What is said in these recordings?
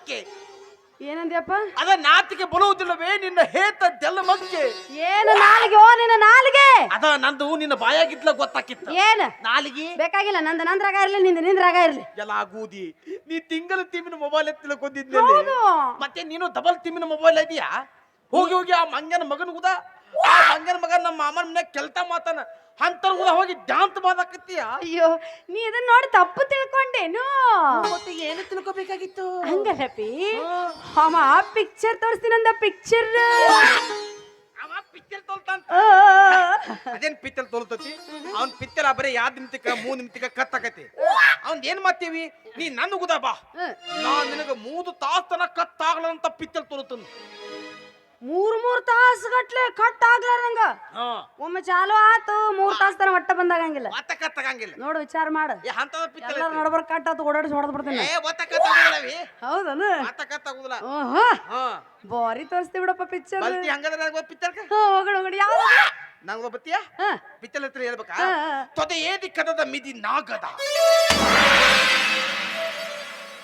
ಮಕ್ಕೆ ಏನಂದ್ಯಪ್ಪ? ಅದ ನಾತಿಗೆ ಬಲುವುದಿಲ್ಲವೇ ನಿನ್ನ ಹೇತ ದೆಲ್ಲ ಮಗ್ಗೆ ಏನು ನಾಲಿಗೆ? ಓ ನಿನ್ನ ನಾಲಿಗೆ? ಅದ ನಂದು ನಿನ್ನ ಬಾಯಾಗಿದ್ಲ ಗೊತ್ತಾಕಿತ್ತ. ಏನು? ನಾಲಿಗೆ? ಬೇಕಾಗಿಲ್ಲ ನಂದ ನಂದ್ರಾಗ ಇರ್ಲಿ ನಿಂದ ನಿಂದ್ರಾಗ ಇರ್ಲಿ. ಎಲ್ಲ ಆಗೂದಿ. ನೀ ತಿಂಗಳ ತಿಮ್ಮಿನ ಮೊಬೈಲ್ ಎತ್ತಿಲ ಕೊಂದಿದ್ನಲ್ಲಿ ಮತ್ತೆ ನೀನು ಡಬಲ್ ತಿಮ್ಮಿನ ಮೊಬೈಲ್ ಇದೆಯಾ ಹೋಗಿ ಹೋಗಿ ಆ ಮಂಗನ ಮಗನ ಉದ ಆ ಮಂಗನ ಮಗ ನಮ್ಮ ಮಾಮನ ಮನ್ಯಾಗ ಕೆಲ್ತ ಮಾತಾನ ಅಂತರ್ ಉದ ಹೋಗಿ ಡ್ಯಾನ್ಸ್ ಮಾಡಕತ್ತೀಯ ಅಯ್ಯೋ ನೀ ಇದನ್ನ ನೋಡಿ ತಪ್ಪು ತಿಳ್ಕೊಂಡೇನು? ಮತ್ತೆ ಏನು ತಿಳ್ಕೋಬೇಕಾಗಿತ್ತು? ತಿಳ್ಕೊಬೇಕಾಗಿತ್ತು ಹಂಗಲ್ಲಪಿ ಅವ ಪಿಕ್ಚರ್ ತೋರಿಸ್ತೀನಂದ ಪಿಕ್ಚರ್ ಅವ ಪಿಕ್ಚರ್ ತೋಲ್ತಾನ. ಅದೇನ್ ಪಿಕ್ಚರ್ ತೋಲ್ತತಿ? ಅವ್ನ್ ಪಿತ್ತಲ್ ಬರೀ ಯಾದ್ ನಿಮಿತಿಕ ಮೂರ್ ನಿಮಿತಿಕ ಕತ್ತಾಕತಿ. ಅವ್ನ್ ಏನ್ ಮಾಡ್ತೀವಿ? ನೀ ನನ್ನ ಉಗುದ ಬಾ ನಾ ನಿನಗ ಮೂರು ತಾಸ್ ತನ ಕತ್ತಾಗ್ಲಂತ ಪಿತ್ತಲ್ ತೋರುತ್ತನ್ ಮೂರ್ ಮೂರ್ ತಾಸು ಗಟ್ಲೆ ಕಟ್ ಆಗ್ಲಾರಂಗ ಹಾ. ಒಮ್ಮೆ ಚಾಲು ಆತು ಮೂರ್ ತಾಸ್ ತರ ಮಟ್ಟ ಬಂದಾಗಂಗಿಲ್ಲ. ಒತ್ತ ಕತ್ತಾಗಂಗಿಲ್ಲ ನೋಡು ವಿಚಾರ ಮಾಡ. ಎಲ್ಲ ನಡಬರ್ ಕಟ್ ಆತು ಓಡಾಡಿಸಿ ಹೊಡೆದ್ ಬಿಡ್ತೀನಿ. ಹೌದನು? ಬಾರಿ ತೋರಿಸ್ತಿ ಬಿಡಪ್ಪ ಪಿಕ್ಚರ್ ಹೋಗಣ ಹೋಗಣ ಯಾವ್ದು? ನಂಗ ಬತ್ತಿಯ ಹಾ. ಪಿತ್ತಲ್ ಹತ್ರ ಹೇಳ್ಬೇಕಾ. ತೊದೆ ಏದಿ ಕದದ ಮಿದಿ ನಾಗದ.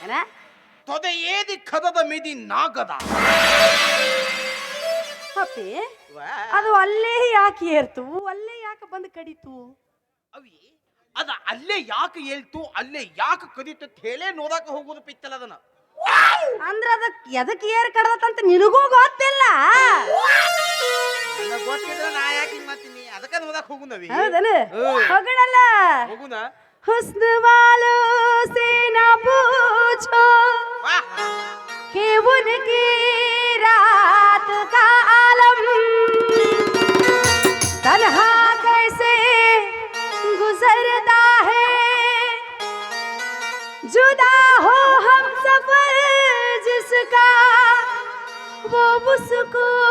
ಏನ? ತೊದೆ ಏದಿ ಕದದ ಮಿದಿ ನಾಗದ. ಅಪ್ಪಿ ಅದು ಅಲ್ಲೇ ಯಾಕೆ ಏರ್ತು ಅಲ್ಲೇ ಯಾಕೆ ಬಂದು ಕಡಿತು ಅವಿ ಅದ ಅಲ್ಲೇ ಯಾಕೆ ಹೇಳ್ತು ಅಲ್ಲೇ ಯಾಕೆ ಕದೀತು ಅಂತ ಹೇಳೇ ನೋಡಾಕ ಹೋಗೋದು ಪಿತ್ತಲ್ ಅದನ್ನ ಅಂದ್ರ ಅದಕ್ ಎದಕ್ ಏರ್ ಕಡದತ್ತಂತ ನಿನಗೂ ಗೊತ್ತಿಲ್ಲ ನನಗ್ ಗೊತ್ತಿದ್ರೆ ನಾ ಯಾಕೆ ಹಿಂಗ್ ಮಾಡ್ತೀನಿ ಅದಕ್ಕ ನೋಡಾಕ ಹೋಗುನವಿ ಹೌದನ ಹ್ಮ್. ಹೋಗಣಲ್ಲ ಹೋಗುನ हुस्न वालों से न पूछो ವಾ कि उनकी रात का तन्हा कैसे गुजरता है? जुदा हो हम सफ़र जिसका वो उसको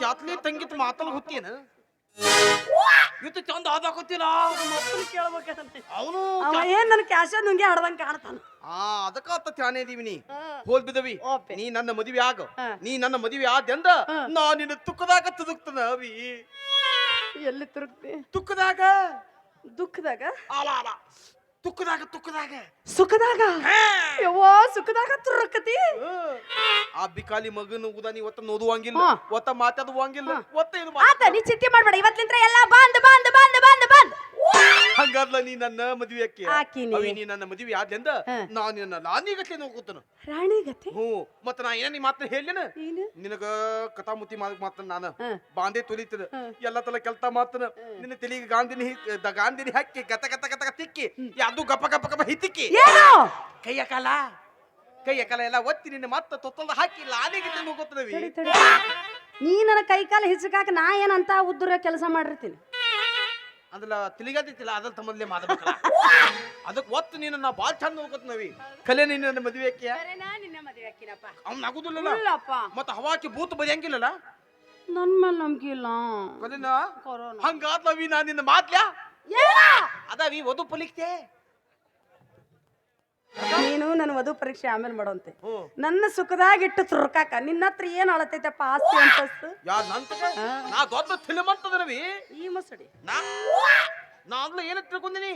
ತ್ಯಾತ್ಲಿ ತಂಗಿತ್ ಮಾತಲ್ ಗೊತ್ತೇನ ಇವತ್ತು ಚಂದ ಆದಾಕೋತಿಲ್ಲ ಅವನು ಅವ ಏನ್ ನನ್ ಕ್ಯಾಶ ನುಂಗಿ ಹಡ್ದಂಗ್ ಕಾಣ್ತಾನ. ಆ ಅದಕ್ಕ ಅತ್ತ ತ್ಯಾನೇ ಇದೀವಿ ನೀ. ಹೋಲ್ ಬಿದವಿ. ನೀ ನನ್ನ ಮದುವೆ ಆಗ. ನೀ ನನ್ನ ಮದುವೆ ಆದ್ಯಂದ. ನಾ ನಿನ್ನ ತುಕ್ಕದಾಗ ತುದುಕ್ತನ ಅವಿ. ಎಲ್ಲಿ ತುರುಕ್ತಿ? ತುಕ್ಕದಾಗ ದುಃಖದಾಗ? ಅಲ ಅಲ. ತುಕ್ಕದಾಗ ತುಕ್ಕದಾಗ ಸುಖದಾಗ. ಯವ್ವಾ ಸುಖದಾಗ ತುರುಕತಿ? ಆ ಬಿಕಾಲಿ ಮಗನ ಉದ ನೀ ಒತ್ತ ನೋದುವಂಗಿಲ್ಲ ಹಾ. ಒತ್ತ ಮಾತಾಡುವಂಗಿಲ್ಲ ಒತ್ತ ಇದು ಆತ ನೀ ಚಿಂತೆ ಮಾಡ್ಬೇಡ ಇವತ್ತಿಂತ್ರ ಎಲ್ಲ ಬಂದ್ ಬಂದ್ ಬಂದ್ ಬಂದ್ ಬಂದ್. ಹಂಗಾದ್ಲ ನೀ ನನ್ನ ಮದುವೆ ಅಕ್ಕಿ ಆಕಿನಿ. ಅವಿ ನೀ ನನ್ನ ಮದುವೆ ಆದ್ಯಂದ ಹಾ. ನಾ ನಿನ್ನ ಲಾನಿಗತ್ಲೆ ನೋಡ್ಕೊತನ. ರಾಣಿ ಗತಿ ಹ್ಞೂ. ಮತ್ತ ನಾ ಏನ ನೀ ಮಾತ್ರ ಹೇಳಿನ ಏನು? ನಿನಗ ಕಥಾಮುತಿ ಮಾಡ್ ಮಾತ್ರ ನಾನು ಹಾ. ಬಾಂಡೆ ತುಲಿತದ ಹಾ. ಎಲ್ಲ ತಲ ಕೆಲ್ತ ಮಾತನ ನಿನ್ನ ತಲೆಗೆ ಗಾಂಧಿನಿ ಹಿ- ದ- ಗಾಂಧಿನಿ ಹಾಕಿ ಗತ ಗತ ಗತ ಗತ ತಿಕ್ಕಿ ಯಾವ್ದು ಗಪ ಗಪ ಗಪ ಹಿತಿಕ್ಕಿ ಏನು? ಕೈಯ ಕಾಲ. ಕೈಯ ಕಲ ಎಲ್ಲ ಒತ್ತಿ ನಿನ್ನ ಮತ್ತೆ ತೊತ್ತಲ್ದ ಹಾಕಿ ಅದೇ ತಡಿ ನೀ ನನ್ನ ಕೈ ಕಾಲು ಹಿಚ್ಚಕಾಕ ನಾ ಏನಂತ ಉದ್ರ ಕೆಲಸ ಮಾಡಿರ್ತೀನಿ. ಅದಲ್ಲ ತಿಳಿಗತ್ತಿಲ್ಲ ಅದ್ರ ತಮ್ಮದ್ಲೆ ಮಾತಾಡ್ಬೇಕಲ್ಲ ಅದಕ್ಕೆ ಒತ್ತು ನೀನು ನಾ ಭಾಳ ಚಂದ ಹೋಗತ್ನವಿ ಕಲೆ ನೀನು ನನ್ನ ಮದುವೆ ಆಕಿಯ? ನಿನ್ನ ಅವ್ನ ಆಗುದಿಲ್ಲಲ್ಲ ಇಲ್ಲಪ್ಪ. ಮತ್ತ ಹವಾಕಿ ಭೂತ ಬದಿಯಂಗಿಲ್ಲಲ್ಲ? ನನ್ ಮೇಲೆ ನಂಬಿಕೆ ಇಲ್ಲ ಕಲೆನಾ ಕೊರೋನಾ ಹಂಗಾದ್ಲವಿ ನಾ ನಿನ್ನ ಮಾತ್ಲ್ಯಾ? ಅದಾವಿ ಒದು ಪಲಿಕ್ತೆ. ನೀನು ನನ್ನ ವಧು ಪರೀಕ್ಷೆ ಆಮೇಲೆ ಮಾಡೋಂತೆ. ನನ್ನ ಸುಖದಾಗಿಟ್ಟು ತುರ್ಕಾಕ ನಿನ್ನ ಹತ್ರ ಏನ್ ಅಳತೈತಪ್ಪ ಆಸ್ತಿ ಅಂತಸ್ತು? ಯಾರ್ ನಂತಕ ನಾ ದೊಡ್ಡ ಫಿಲ್ಮಂತದನವಿ ಈ ಮಸಡಿ. ನಾ ನಾ ಅಂದ್ಲು ಏನ ತಿಳ್ಕೊಂಡಿನಿ?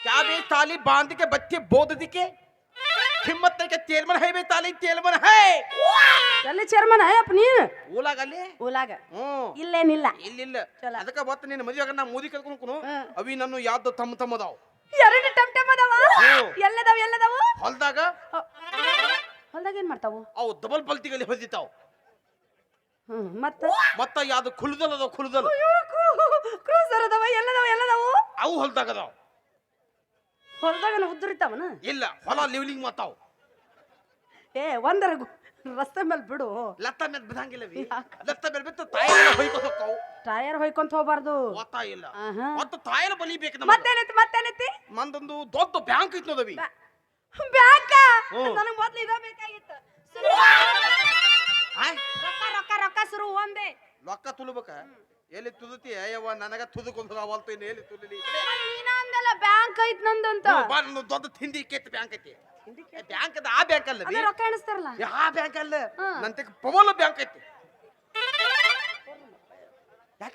ಕ್ಯಾಬೆ ತಾಲಿ ಬಾಂದಿಕೆ ಬತ್ತಿ ಬೋದದಿಕೆ ಹಿಮ್ಮತ್ತಕ್ಕೆ ಹೈ ಬೇ ತಾಲಿ ತೇಲ್ಮನ ಹೈ! ಎಲ್ಲಿ ಚೇರ್ಮನ್? ಅಯ್ಯಪ್ಪ ನೀನು? ಊಲಾಗ ಅಲ್ಲಿ? ಊಲಾಗ. ಹ್ಮ್ ಇಲ್ಲೇನಿಲ್ಲ. ಇಲ್ಲಿಲ್ಲ. ಚಲ. ಅದಕ್ಕ ಬತ್ತ ನಿನ್ನ ಮದುವೆಗ ನಾ ಮೋದಿ ಕಲ್ಕೊಂಡು. ಅವಿ ನನ್ನ ಯಾವ್ದು ತಮ್ಮ ತಮ್ಮದಾವ್. ಎರಡು ಟಮ್ ಟಮ್ ಅದಾವ? ಎಲ್ಲದಾವ ಎಲ್ಲದಾವ? ಹೊಲ್ದಾಗ? ಹೊಲ್ದಾಗ ಏನ್ ಮಾಡ್ತಾವು? ಅವು ಡಬಲ್ ಪಲ್ತಿಗಲ್ಲಿ ಹೊದಿತಾವ್ ಹ್ಮ್ ಮತ್ತ? ಮತ್ತ ಯಾವ್ದು ಕುಲ್ದಲ್ ಅದಾವ ಕುಲ್ದಲ್ ಕ್ರೂಸರ್ ಅದಾವ ಎಲ್ಲದಾವ ಎಲ್ಲದಾವ? ಅವು ಹೊಲ್ದಾಗ ಅದಾವ. ಹೊಲ್ದಾಗ ಉದ್ರಿತಾವನ? ಇಲ್ಲ ಹೊಲ ಲಿವ್ಲಿಂಗ್ ಮತ್ತಾವ್ ಏ ಒಂದರ ಗು- ರಸ್ತೆ ಮೇಲೆ ಬಿಡು. ಲತ್ತ ಮೇಲೆ ಬಿಡಂಗಿಲ್ಲವಿ ಯಾಕ? ಲತ್ತ ಮೇಲೆ ಬಿತ್ತು ತಾಯಿನ ಹೊಯ್ಕೊತ ಹೋಗ್ತಾವು ಟಯರ್ ಹೊಯ್ಕೊಂತ ಹೋಗ್ಬಾರ್ದು. ಓತ ಇಲ್ಲ. ಆಹಾ. ಟೈರ್ ತಾಯಿನ ಬಲಿಬೇಕು ನಮಗೆ ಮತ್ತೇನೈತಿ ಮತ್ತೇನೈತಿ ಮಂದೊಂದು ದೊಡ್ಡ ಬ್ಯಾಂಕ್ ಇತ್ತು ನೋದವಿ ಬ್ಯಾಂಕ? ನನಗೆ ನನಗ್ ಮೊದ್ಲು ಇದ ಬೇಕಾಗಿತ್ತು. ರೊಕ್ಕ ರೊಕ್ಕ ರೊಕ್ಕ ಸುರು ಒಂದೇ. ರೊಕ್ಕ ತುಲುಬಕ? ಎಲ್ಲಿ ತುದುತಿ ಅಯ್ಯವ್ವ ನನಗ ತುದುಕೊಂಡು ಅವಲ್ತು ಇನ್ನು ಎಲ್ಲಿ ತುಲಿಲಿ? ನೀನ ಅಂದಲ್ಲ ಬ್ಯಾಂಕ್ ಐತ್ ನಂದಂತ. ಬಾ ದೊಡ್ಡ ತಿಂಡಿ ಕೆತ್ತ ಬ್ಯಾಂಕ್ ಐತಿ. ಬ್ಯಾಂಕ್ ಅದ ಆ ಬ್ಯಾಂಕ್ ಅಲ್ಲ ರೊಕ್ಕ ಎಣಿಸ್ತಾರಲ್ಲ? ಆ ಬ್ಯಾಂಕ್ ಅಲ್ಲ ಹಾ. ನಂತ ಪವಲ್ ಬ್ಯಾಂಕ್ ಐತಿ.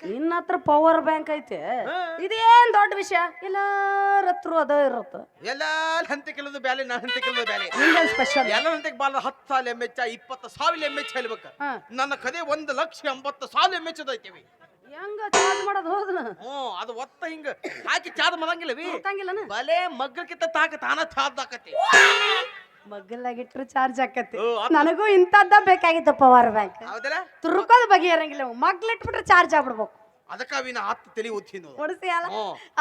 ನಿನ್ನ ಹತ್ರ ಪವರ್ ಬ್ಯಾಂಕ್ ಐತೆ. ಹಾ. ಇದೇನ್ ದೊಡ್ಡ ವಿಷಯ? ಎಲ್ಲಾರ ಹತ್ರ ಅದ ಇರತ್ತ. ಎಲ್ಲ ಹಂತ ಕೆಲದು ಬ್ಯಾಲೆ ನಾ ಹಂತ ಕೆಲದು ಬ್ಯಾಲೆ. ನಿಂದೇನ್ ಸ್ಪೆಷಲ್ ಎಲ್ಲ ಹಂತಕ್ಕೆ ಬಾಲ ಹತ್ತು ಸಾಲ ಎಂ ಎಚ್ ಇಪ್ಪತ್ತು ಸಾವಿರ ಎಂ ಎಚ್ ಹೇಳ್ಬೇಕು. ಹಾ. ನನ್ನ ಕದೆ ಒಂದು ಲಕ್ಷ ಎಂಬತ್ತು ಸಾವಿರ ಎಂ ಎಚ್ ಐತಿವಿ ಹೆಂಗ ಚಾರ್ಜ್ ಮಾಡೋದು ಹೋದ? ಹ್ಞೂ ಅದು ಒತ್ತ ಹಿಂಗ ಹಾಕಿ ಚಾದ ಮಾಡಂಗಿಲ್ಲವಿ. ಗೊತ್ತಂಗಿಲ್ಲನ ಬಲೆ ಮಗ್ಗಕ್ಕಿಂತ ತಾಕ ತಾನ ಚಾದ್ ಆಕತಿ ಮಗ್ಗಲಾಗಿಟ್ರು ಚಾರ್ಜ್ ಆಕತಿ ಓ, ಅದ್- ನನಗೂ ಇಂಥದ್ದ ಬೇಕಾಗಿತ್ತು ಪವರ್ ಬ್ಯಾಂಕ್. ಹೌದಲ್ಲ? ತುರ್ಕೋದ್ ಬಗೆಹರಂಗಿಲ್ಲ ಮಗ್ಲಿಟ್ಬಿಟ್ರೆ ಚಾರ್ಜ್ ಆಗ್ಬಿಡ್ಬೇಕು. ಅದಕ್ಕಾವಿನ ಹತ್ತು ತಲೆ ಓದ್ತೀನಿ ಹೊಡಿಸಿ ಅಲ್ಲ?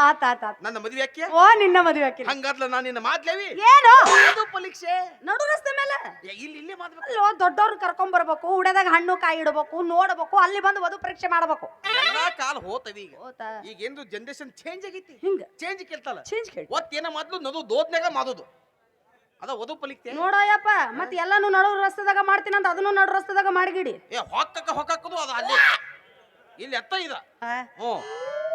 ಆತ ಆತ ಆತ. ನನ್ನ ಮದುವೆ ಆಕೆ ಓ ನಿನ್ನ ಮದುವೆ ಆಕೆ ಹಂಗಾದ್ಲ ನಾನು ನಿನ್ನ ಮಾತ್ಲೇವಿ ಏನು? ಅದು ಪರೀಕ್ಷೆ? ನಡು ರಸ್ತೆ ಮೇಲೆ. ಇಲ್ಲಿ ಇಲ್ಲೇ ಮಾತ್ಬೇಕು ಅಲ್ಲೋ ದೊಡ್ಡವ್ರು ಕರ್ಕೊಂಡ್ ಬರ್ಬೇಕು ಉಡದಾಗ ಹಣ್ಣು ಕಾಯಿ ಇಡಬೇಕು ನೋಡಬೇಕು ಅಲ್ಲಿ ಬಂದು ವಧು ಪರೀಕ್ಷೆ ಮಾಡಬೇಕು. ಎಲ್ಲಾ ಕಾಲ ಹೋತವಿ ಈಗ. ಈಗ ಏನು ಜನರೇಷನ್ ಚೇಂಜ್ ಆಗೈತಿ? ಹಿಂಗ. ಚೇಂಜ್ ಕೇಳ್ತಲ್ಲ? ಚೇಂಜ್ ಕೇಳಿ ಒತ್ತೇನ ಮಾದ್ಲು ನದು ದೋದ್ನಾಗ ಮಾಡೋದು ಅದ ವಧು ಪಲಿಕ್ತೆ? ನೋಡಯ್ಯಪ್ಪ ಮತ್ತೆ ಎಲ್ಲಾನು ನಡು ರಸ್ತೆದಾಗ ಮಾಡ್ತೀನಿ ಅಂತ ಅದನ್ನು ನಡು ರಸ್ತೆದಾಗ ಮಾಡಿಗಿಡಿ. ಏ ಹೊಕ್ಕಕ್ಕ ಹೊಕ್ಕಕ್ಕದು ಅದು ಅಲ್ಲೇ. ಇಲ್ಲಿ ಎತ್ತ ಇದ. ಹ್ಞೂ.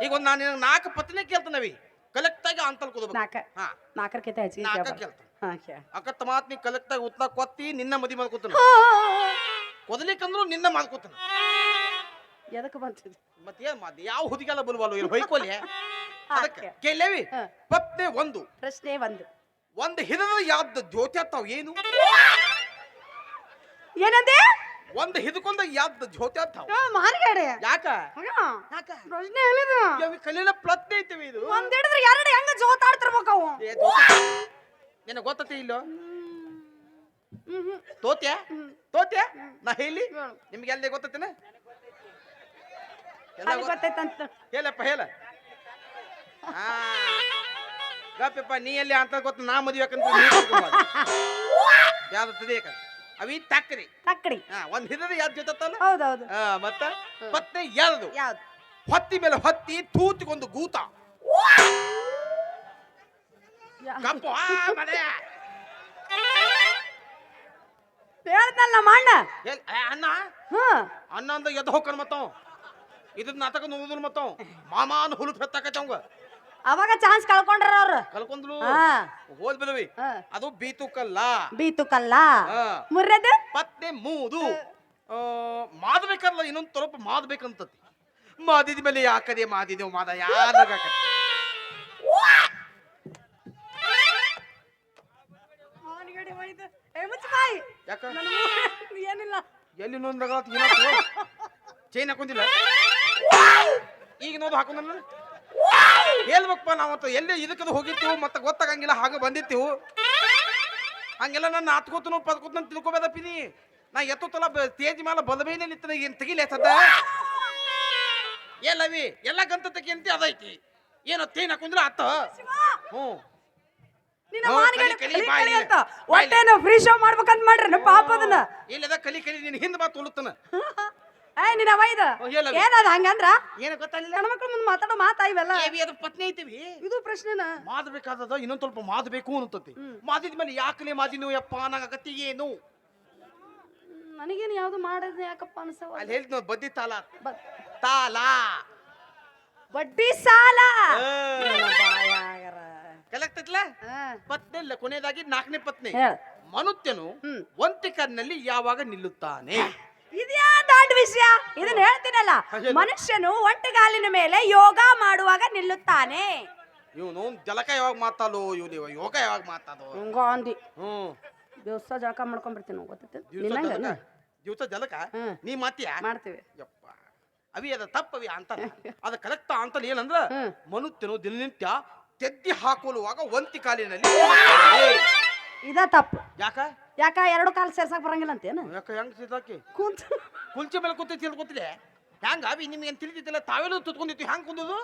ಈಗ ಒಂದ್ ನಾನು ನಿನ್ನ ನಾಲ್ಕು ಪತ್ನಿ ಕೇಳ್ತಾನವಿ ಕಲೆಕ್ಟ್ ಆಗಿ ಅಂತಲ್ ನಾಲ್ಕ. ಹಾ. ನಾಲ್ಕರ್ಕಿಂತ ಹೆಚ್ಚಿಗೆ ನಾಲ್ಕ. ಕೇಳ್ತಾನ. ಹಾ ಕೇಳ. ಅಕತ್ತ ಮಾತ್ ನೀ ಕಲೆಕ್ಟ್ ಆಗಿ ಉತ್ಲ ಕೊತ್ತಿ ನಿನ್ನ ಮದಿ ಮಾಡ್ಕೊತಾನ ಕೊದಲಿಕ್ಕಂದ್ರು ನಿನ್ನ ಮಾಡ್ಕೊತಾನ ಎದಕ್ಕೆ ಬಂತು ಮತ್ತೆ ಏನ್ ಮಾತು? ಯಾವ ಹುದಿಗೆಲ್ಲ ಬಲ್ವಲ್ಲ ಇಲ್ಲಿ ಹೊಯ್ಕೊಲಿ ಅದಕ್ಕೆ. ಕೇಳೇವಿ ಪತ್ನಿ ಒಂದು. ಪ್ರಶ್ನೆ ಒಂದು. ಒಂದು ಹಿಡಿದ ಯಾವ್ದು ಜ್ಯೋತಿ ಆಗ್ತಾವ ಏನು? ಏನಂದೆ? ಒಂದು ಹಿದ್ಕೊಂಡ ಯಾವ್ದು ಜ್ಯೋತಿ ಅಂತ ಮಾರ್ಗಾಡೆ. ಯಾಕ? ಯಾಕ? ಪ್ರಶ್ನೆ ಹೇಳಿದ ಕಲಿನ ಕಲೀಲ ಐತಿವಿ ಇದು. ಒಂದ್ ಹಿಡಿದ್ರೆ ಎರಡು ಹೆಂಗ ಜೋತಾಡ್ತಿರ್ಬೇಕು ಅವು? ಏ, ಜ್ಯೋತಿ ನಿನಗೆ ಗೊತ್ತತಿ ಇಲ್ಲೋ? ತೋತ್ಯ? ತೋತ್ಯ? ನಾ ಹೇಳಿ. ನಿಮ್ಗೆ ಎಲ್ಲ ಗೊತ್ತತಿನ? ಗೊತ್ತೈತಂತ. ಹೇಳಪ್ಪ ಹೇಳ. ಹಾ ಗಪ್ಪಪ್ಪ ನೀ ಎಲ್ಲಿ ಅಂತ ಗೊತ್ತ ನಾ ಮದುವೆ ಯಾಕಂತ ಯಾವ್ದು ತದೇಕ ಅವಿ ತಕ್ಕರಿ ತಕ್ಕಡಿ. ಹಾ ಒಂದ್ ಹಿಡಿದ ಯಾವ್ದು ಜೊತತ್ತಲ್ಲ? ಹೌದೌದು. ಹಾ ಮತ್ತ ಮತ್ತೆ ಎರಡು ಯಾವ್ದು? ಹೊತ್ತಿ ಮೇಲೆ ಹೊತ್ತಿ ತೂತಿಗೊಂದು ಗೂತ. ಕಪ್ಪು ಆ ಮನೆಯ ಹೇಳ್ದಲ್ಲ ನಮ್ಮ ಅಣ್ಣ. ಎಲ್- ಏ, ಅಣ್ಣ? ಹ್ಮ್ ಅಣ್ಣ ಅಂದ ಎದ್ದು ಹೋಗ್ಕನ್ ಮತ್ತವ್. ಇದ್ರ ನಾಟಕ ನೋಡಿದ್ರು ಮತ್ತವ್. ಮಾಮಾನ್ ಹುಲು ಫೆತ್ತಾಕತ್ತವಂಗ ಅವಾಗ ಚಾನ್ಸ್ ಕಳ್ಕೊಂಡ್ರ ಅವ್ರು. ಕಲ್ಕೊಂಡ್ಲು ಹಾ. ಹೋದ್ ಬಿದವಿ. ಹಾ. ಅದು ಬೀತುಕಲ್ಲ ಬೀತುಕಲ್ಲ. ಹಾ. ಮುರ್ರೆದು? ಮೂದು. ಆ, ಮಾದ್ಬೇಕಲ್ಲ ಇನ್ನೊಂದು ತಲುಪ ಮಾದ್ಬೇಕಂತತಿ. ಮಾದಿದ ಮೇಲೆ ಯಾಕದೆ ಮಾದಿದೆವು ಮಾದ ಯಾರ ಅವನಿಗಡೆ ಒಯ್ದು ಏ ಯಾಕ? ಏನಿಲ್ಲ. ಎಲ್ಲಿ ಏನಾಯ್ತು? ಚೈನ್ ಹಾಕೊಂಡಿಲ್ಲ? ಈಗ ನೋದು ಹಾಕೊಂಡ ಹೇಳ್ಬೇಕಪ್ಪ ನಾವಂತೂ. ಎಲ್ಲಿ ಇದಕ್ಕದು ಹೋಗಿರ್ತೀವಿ ಮತ್ತೆ ಗೊತ್ತಾಗಂಗಿಲ್ಲ ಹಾಗೆ ಬಂದಿರ್ತೀವಿ? ಹಂಗೆಲ್ಲ ನನ್ನ ಹತ್ಕೋತನು ಪದ್ಕೋತನ ತಿಳ್ಕೊಬೇದಪ್ಪಿನಿ ನಾ ಎತ್ತುತ್ತಲ್ಲ ತೇಜ್ ಮೇಲೆ ಬಲಬೇನೆ ನಿಂತ ಏನು ತೆಗಿಲೆ ಸದ್ದ? ಎಲ್ಲವಿ ಎಲ್ಲ ಗಂತ ತೆಗಿಯಂತೆ ಅದೈತಿ. ಏನೋ ತೇನ್ ಹಾಕೊಂಡ್ರೆ ಆತ ಹ್ಞೂ. ಬಾಯ್ಲಿ. ಫ್ರೀ ಶೋ ಮಾಡ್ಬೇಕಂತ ಮಾಡ್ರಿ ಪಾಪ ಅದನ್ನ. ಇಲ್ಲದ ಕಲಿ ಕಲಿ ನಿನ್ ಹಿಂದ್ ಬಾ ತುಳುತ್ತನ. ಏ ನಿನ್ನ ವೈದ ಹ್ಞೂ, ಹೇಳವಿ. ಏನದ ಹಂಗಂದ್ರ? ಏನು ಗೊತ್ತಾಗಲಿಲ್ಲ? ಹೆಣ್ಮಕ್ಳು ಮುಂದೆ ಮಾತಾಡೋ ಮಾತಾ ಇವೆಲ್ಲ? ಏವಿ ಅದು ಪತ್ನಿ ಐತಿವಿ ಇದು ಪ್ರಶ್ನೆನ? ಮಾದಬೇಕಾದದ ಇನ್ನೊಂದ್ ಸ್ವಲ್ಪ ಮಾದಬೇಕು ಅಂತತಿ ಮಾದಿದ ಮೇಲೆ ಯಾಕಲೆ ಮಾದಿನು ಯಪ್ಪ ನಂಗತಿ ಏನು? ನನಗೇನು ಯಾವ್ದು ಮಾಡಿದ್ನ ಯಾಕಪ್ಪ ಅನ್ಸವ ಅಲ್ಲಿ ಹೇಳ್ತೀನಿ ಬದ್ದಿ ತಾಲ. ಬ- ತಾಲ. ಬಡ್ಡಿ ಸಾಲ. ಕಲೆಕ್ಟ್ ಪತ್ನಿ ಇಲ್ಲ ಕೊನೆಯದಾಗಿ ನಾಲ್ಕನೇ ಪತ್ನಿ. ಹೇಳ್. ಮನುತ್ಯನು ಹ್ಮ್. ಯಾವಾಗ ನಿಲ್ಲುತ್ತಾನೆ? ಇದ್ಯಾ ದೊಡ್ಡ ವಿಷಯ? ಇದನ್ನ ಹೇಳ್ತೀನಲ್ಲ ಹೇಳು. ಮನುಷ್ಯನು ಒಂಟಿಗಾಲಿನ ಮೇಲೆ ಯೋಗ ಮಾಡುವಾಗ ನಿಲ್ಲುತ್ತಾನೆ. ಇವನು ಜಲಕ ಯಾವಾಗ ಮಾತಾಡೋ ಇವನು ಯೋಗ ಯಾವಾಗ ಮಾತಾಡೋ ಹಂಗ ಅಂದಿ. ಹ್ಮ್. ದಿವಸ ಜಳಕ ಮಾಡ್ಕೊಂಡ್ಬಿಡ್ತೀನಿ ಗೊತ್ತೈತೆ ಜಲಕ? ದಿವಸ ಜಲಕ. ನೀ ಮಾತಿಯ ಮಾಡ್ತೀವಿ. ಯಪ್ಪ. ಅವಿ ಅದ ತಪ್ಪವಿ ಅಂತ ಅದ ಕರೆಕ್ಟ್ ಅಂತ ಏನಂದ್ರ. ಮನುತ್ಯನು ದಿನನಿತ್ಯ ತೆದ್ದಿ ಹಾಕೊಳ್ಳುವಾಗ ಒಂತಿ ಕಾಲಿನಲ್ಲಿ. ಇದ ತಪ್ಪು. ಯಾಕ? ಯಾಕ ಎರಡು ಕಾಲು ಸೇರ್ಸಕ್ ಬರಂಗಿಲ್ಲ ಅಂತೇನು? ಯಾಕ ಹೆಂಗ್ ಸಿದ್ದಾಕಿ? ಕುಂತ ಕುಲ್ಚೆ ಮೇಲೆ ಕೂತೈತಿ ಅಂತ ಗೊತ್ತಿದೆ ಹೆಂಗ ಅವಿ ನಿಮ್ಗೆ ಏನ್ ತಿಳಿದಿತ್ತಿಲ್ಲ ತಾವೆಲ್ಲ ತುತ್ಕೊಂಡಿತ್ತು ಹೆಂಗ್ ಕುಂದದು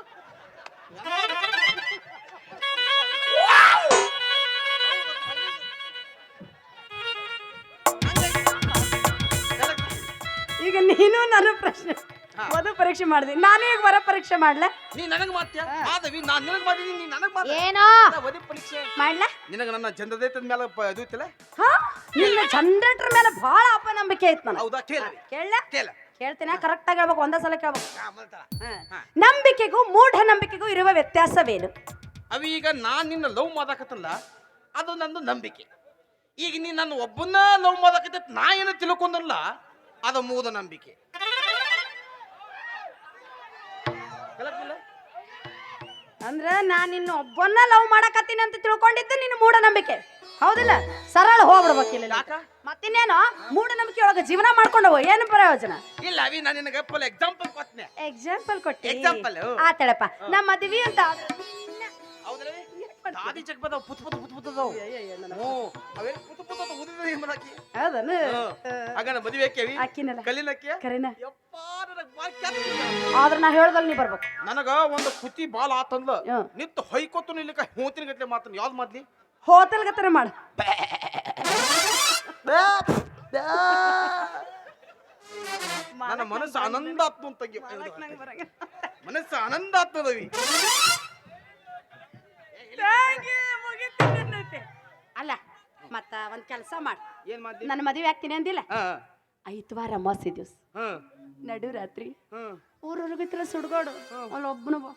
ಈಗ ನೀನು ನನ್ನ ಪ್ರಶ್ನೆ ಮದು ಪರೀಕ್ಷೆ ಮಾಡಿದೆ ನಾನು ಈಗ ಬರೋ ಪರೀಕ್ಷೆ ಮಾಡ್ಲ? ನೀ ನನಗ್ ಮಾತ್ಯ? ಮಾಧವಿ ನಾನ್ ನಿನಗ್ ಮಾಡಿದೀನಿ ನೀ ನನಗ್ ಮಾತ್ಯ ಏನೋ? ಪರೀಕ್ಷೆ ಮಾಡ್ಲ? ನಿನಗ ನನ್ನ ಜನದೇತದ ಮೇಲೆ ಅದೂತಿಲ್ಲ ಇದು ಇತ್ತಿಲ್ಲ ಹಾ? ನಿನ್ನ ಜನರೇಟರ್ ಮೇಲೆ ಬಹಳ ಅಪನಂಬಿಕೆ ಐತ್ ನಾನು ಹೌದಾ? ಕೇಳ ಕೇಳ ಕರೆಕ್ಟ್ ಆಗಿ ಹೇಳ್ಬೇಕು ಒಂದೇ ಸಲ ಕೇಳ್ಬೇಕು. ನಂಬಿಕೆಗೂ ಮೂಢ ನಂಬಿಕೆಗೂ ಇರುವ ವ್ಯತ್ಯಾಸವೇನು? ಅವೀಗ ಈಗ ನಾನ್ ನಿನ್ನ ಲವ್ ಮಾಡಕತ್ತಲ್ಲ ಅದು ನಂದು ನಂಬಿಕೆ. ಈಗ ನೀನು ನನ್ನ ಒಬ್ಬನ್ನ ಲವ್ ಮಾಡಕತ್ತೆ ನಾ ಏನು ತಿಳ್ಕೊಂಡಲ್ಲ ಅದು ಮೂಢ ನಂಬಿಕೆ. ಅಂದ್ರೆ ನಾನು ನಿನ್ನ ಒಬ್ಬನ್ನ ಲವ್ ಮಾಡಕತ್ತೀನಿ ಅಂತ ತಿಳ್ಕೊಂಡಿದ್ದು ನಿನ್ನ ಮೂಢ ನಂಬಿಕೆ. ಹೌದಿಲ್ಲ? ಸರಳ ಹೋಗ್ಬಿಡ್ಬೇಕಿಲ್ಲ ಯಾಕ? ಮತ್ತಿನ್ನೇನು? ಮೂಢ ನಂಬಿಕೆ ಒಳಗ ಜೀವನ ಮಾಡ್ಕೊಂಡವ ಏನು ಪ್ರಯೋಜನ? ಇಲ್ಲ ಅವಿ ನಾನು ನಿನಗೆ ಫುಲ್ ಎಕ್ಸಾಂಪಲ್ ಕೊಟ್ನೆ. ಎಕ್ಸಾಂಪಲ್ ಕೊಟ್ಟಿ? Example, ಹ್ಮ್. ಆತಳಪ್ಪ ನಮ್ಮ ಮದ್ವಿ ಅಂತ ಆದ್ರೆ ಹೌದ್ರಿ ದಾದಿ ಚೆಕ್ ಬದಾವ ಪುತ್ ಪುತ್ ಪುತ್ ಪುತ್ ಅದಾವ ಹ್ಞೂ ಅವೇನು ಪುತ್ ಪುತ್ ಅಂತ ಉದಿದ ಏನ್ ಮಾಡಾಕಿ ಹೌದನು? ಮದುವೆ ಆಕ್ಯಾವಿ ಆಕಿನಲ್ಲ. ಕಲೀಲಕ್ಕೆ ಕರಿನ. ಯಪ್ಪ ನನಗ್ ಬಾಳ್ ಕೆಟ್ಟ. ಆದ್ರ ನಾ ಹೇಳ್ದಲ್ಲಿ ನೀ ಬರ್ಬೇಕು. ನನಗ ಒಂದು ಕುತಿ ಬಾಲ್ ಆತಂದ್ಲ. ಹ್ಮ್. ನಿತ್ತು ಹೊಯ್ಕೊತ್ತು ನಿಲ್ಲಿಕ ಹೂತಿನ ಗಟ್ಲೆ ಮಾತನ್ ಯಾವ್ದು ಮಾದ್ಲಿ ಹೋಟೆಲ್ ಗತರ ಮಾಡು. ನನ್ನ ಮನಸ್ಸು ಆನಂದ ಆತ್ಮ ತಂಗಿ ಮನಸ್ಸು ಆನಂದ ಆತ್ಮದವಿ ಅಲ್ಲ ಮತ್ತ ಒಂದ್ ಕೆಲಸ ಮಾಡ. ಏನ್ ಮಾಡ್ಲಿ ನನ್ನ ಮದುವೆ ಆಗ್ತೀನಿ ಅಂದಿಲ್ಲ? ಹಾ. ಐತವಾರ ಅಮಾಸೆ ದಿವ್ಸ. ಹಾ. ನಡು ರಾತ್ರಿ ಊರೊಳಗಿತ್ರ ಸುಡ್ಗೋಡು. ಅಲ್ಲಿ ಒಬ್ಬನು ಬಾ.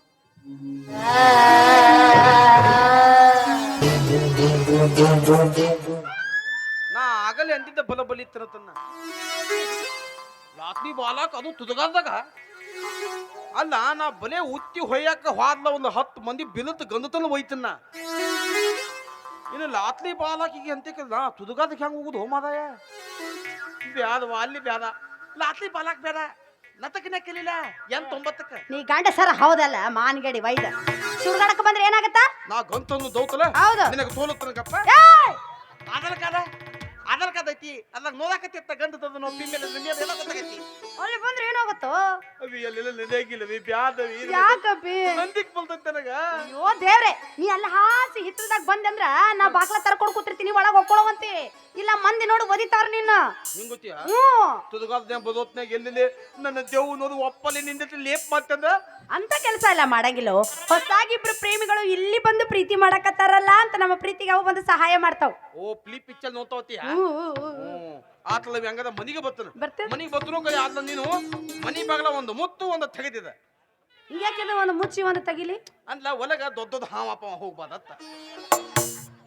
ನಾ ಆಗಲೇ ಅಂದಿದ್ದ ಬಲ ಬಲಿ ತನ್ನ ರಾತ್ರಿ ಬಾಲಾಕ್ ಅದು ತುದಗಾದಾಗ ಅಲ್ಲ, ನಾ ಬಲೆ ಉತ್ತಿ ಹೊಯ್ಯಾಕ ಹಾದ್ಲ ಒಂದು ಹತ್ತು ಮಂದಿ ಬಿಲತ್ ಗಂಧತನ ಒಯ್ತನ್ನ ಇನ್ನು ಲಾತ್ಲಿ ಬಾಲಾಕಿಗೆ ಅಂತ ನಾ ತುದಗಾದಕ್ಕೆ ಹೆಂಗ್ ಹೋಗುದು ಹೋಮಾದಾಯ ಬ್ಯಾದವ ಅಲ್ಲಿ ಬ್ಯಾದ ಲಾತ್ಲಿ ಬಾಲಾಕ್ ಬೇಡ ನತಕಿನ ಕಲಿಲ್ಲ ಎಂತ ಒಂಬತ್ತಕ್ಕ ನೀ ಗಂಡ ಸರ ಹೌದಲ್ಲ, ಮಾನ್ಗಡಿ ವೈದ. ಸುಡ್ಗಾಡಕ್ ಬಂದ್ರೆ ಏನಾಗತ್ತ? ನಾ ಗಂತನ್ನು ದೌತಲ ಹೌದು. ನಿನಗೆ ತೋಲುತ್ತನಗಪ್ಪ? ಏಯ್! ಆಧಾರ್ ಕಾರ್ಡ? ಆಧಾರ್ ಕಾರ್ಡ್ ಐತಿ. ಅದ್ರಾಗ ನೋಡಾಕತ್ತಿತ್ತ ತದ ನೋ ಪಿಮ್ಮೆಲ್ಲ ನಿಮ್ಮೆಲ್ಲ ಎಲ್ಲ ಗೊತ್ತಾಗೈತಿ. ಅಲ್ಲಿ ಬಂದ್ರೆ ಏನಾಗುತ್ತೋ? ಅವಿ ಅಲ್ಲೆಲ್ಲ ನೆನೆಯಾಗಿಲ್ಲವಿ ಬ್ಯಾದವಿ ಯಾಕಪ್ಪಿ ನಂದಿಕ್ ಬಲ್ತಂತ ನನಗ ಅಯ್ಯೋ ದೇವ್ರೆ ನೀ ಅಲ್ಲಿ ಹಾಸಿ ಹಿತ್ತಲ್ದಾಗ ಬಂದೆ ಅಂದ್ರ ನಾ ಬಾಗ್ಲ ತರ್ಕೊಂಡ್ ಕೂತಿರ್ತೀನಿ ಒಳಗ ಹೊಕ್ಕೊಳ್ಳುವಂತಿ ಇಲ್ಲ ಮಂದಿ ನೋಡು ಒದಿತಾರ ನಿನ್ನ ನಿಂಗ್ ಗೊತ್ತಿಯಾ? ಹ್ಮ್. ತುದುಗಾದ ಬದೋತ್ನಾಗ ಎಲ್ಲಿ ನನ್ನ ದೇವು ನೋದು ಒಪ್ಪಲ್ಲಿ ನಿಂದಿಟ್ಟು ಲೇಪ್ ಮಾಡ್ತಂದ ಅಂತ ಕೆಲಸ ಎಲ್ಲ ಮಾಡಂಗಿಲ್ಲ? ಹೊಸದಾಗಿ ಇಬ್ರು ಪ್ರೇಮಿಗಳು ಇಲ್ಲಿ ಬಂದು ಪ್ರೀತಿ ಮಾಡಕತ್ತಾರಲ್ಲ ಅಂತ ನಮ್ಮ ಪ್ರೀತಿಗೆ ಅವು ಬಂದು ಸಹಾಯ ಮಾಡ್ತಾವ್. ಓ ಫ್ಲಿಪ್ ಹ್ಮ್. ಹ್ಮ್ ಆತಲ ಹಂಗದ? ಮನಿಗೆ ಬರ್ತನ. ಬರ್ತೇನೆ. ಮನಿಗೆ ಬತ್ತನು ಕೈ ಆತ್ಲ ನೀನು ಮನಿ ಬಾಗಲ ಒಂದು ಮುತ್ತು ಒಂದು ತೆಗೆದಿದೆ. ಯಾಕೆಂದ್ರೆ ಒಂದು ಮುಚ್ಚಿ ಒಂದು ತೆಗಿಲಿ? ಅಂದ್ಲ ಒಲಗ ದೊಡ್ಡ ದೊಡ್ಡ ಹಾವಪ್ಪ ಹೋಗ್ಬಾರ್ದತ್ತ.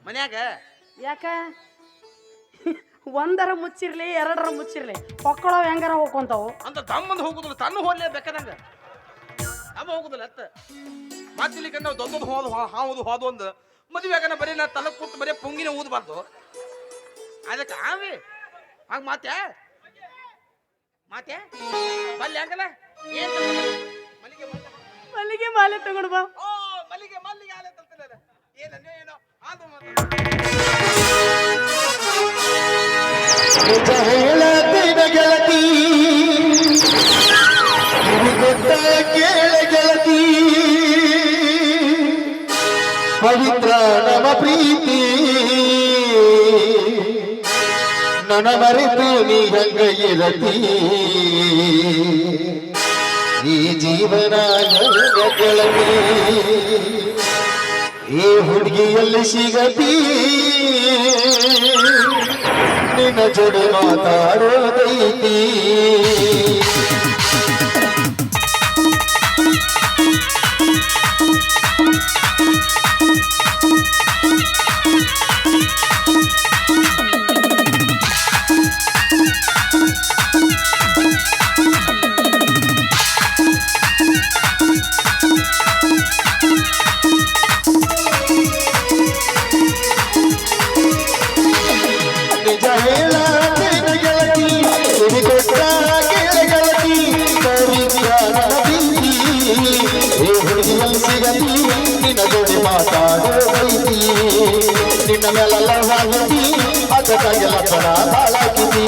ಮನ್ಯಾಗ? ಯಾಕ? ಒಂದರ ಮುಚ್ಚಿರ್ಲಿ ಎರಡರ ಮುಚ್ಚಿರ್ಲಿ. ಹೊಕ್ಕಳವ್ ಹೆಂಗಾರ ಹೋಗ್ಕೊಂತಾವು? ಅಂತ ತಮ್ಮಂದು ಹೋಗುದಿಲ್ಲ ತನ್ನ ಹೋಗ್ಲೇ ಬೇಕಾದಂಗ. ನಮ್ಮ ಹೋಗುದಿಲ್ಲ ಅತ್ತ. ಮಾತಿಲಿಕ್ಕೆ ನಾವು ದೊಡ್ಡ ದೊಡ್ಡ ಹೋದ ಹಾವುದು ಹೋದು ಒಂದು. ಮದುವೆಗನ ಬರೀ ನಾ ತಲಕ್ ಕೊಟ್ಟು ಬರೀ ಪುಂಗಿನ ಊದಬಾರ್ದು. ಅದಕ್ಕೆ ಆವಿ ಹಾಗೆ ಮಾತ್ಯಾ? ಮಾತ್ಯಾ? ಬಲ್ಲಿ ಹಂಗಲ್ಲ ಏನ್? ಮಲ್ಲಿಗೆ ಮಲ್ಲಿಗೆ ಮಾಲೆ ತಗೊಂಡು ಬಾ. ಓ ಮಲ್ಲಿಗೆ ಮಲ್ಲಿಗೆ ಆಲೆ ತರ್ತಾರೆ ಏನೋ ಏನೋ? ಅದು ನಿಜ ಹೇಳತ್ತಿನ ಗೆಳತಿ. ಕಿವಿಗೊಟ್ಟ ಪವಿತ್ರ ನಮ ಪ್ರೀತಿ ನನ ಮರೆತು ನೀ ಹಂಗ ಇರತಿ. ಈ ಜೀವನ ಗೆಳತಿ ಈ ಹುಡುಗಿಯಲ್ಲಿ ಸಿಗತಿ. ನಿನ್ನ ಜೊತೆ ಮಾತಾಡೋದೈತಿ. ಅದಕ್ಕಾಗೆಲ್ಲ ಪಣ ಬಾಳಾಕಿದಿ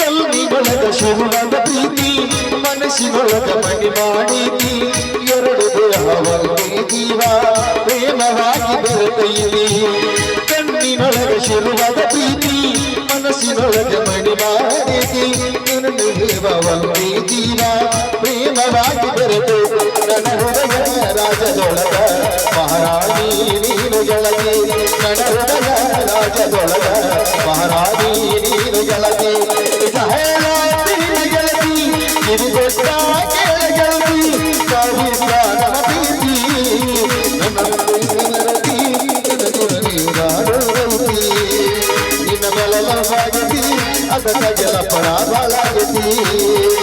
ಕಲ್ಲಿನೊಳಗ ಶುರುವಾದ ಪ್ರೀತಿ ಮನಸ್ಸಿನೊಳಗ ಮಣಿ ಮಾಡಿದಿ ಎರಡು ದೇಹ ಒಂದೇ ಜೀವ ಪ್ರೇಮವಾಗಿ ಬೆರೆತೈತಿ ಕಣ್ಣಿನೊಳಗ ಶುರುವಾದ ಪ್ರೀತಿ ಮನಸ್ಸಿನೊಳಗ ಮಣಿ ಮಾಡಿದಿ ಎರಡು ದೇವ ಒಂದೇ ಜೀವ ಪ್ರೇಮವಾಗಿ ಬೆರೆತು ನನ್ನ ಹೃದಯ ರಾಜದೊಳಗ ಮಹಾರಾಣಿ ನೀನು ಗೆಳತಿ ನನ್ನ ಹೃದಯ ರಾಜದೊಳಗ ಮಹಾರಾಣಿ ನೀನು ಗೆಳತಿ you.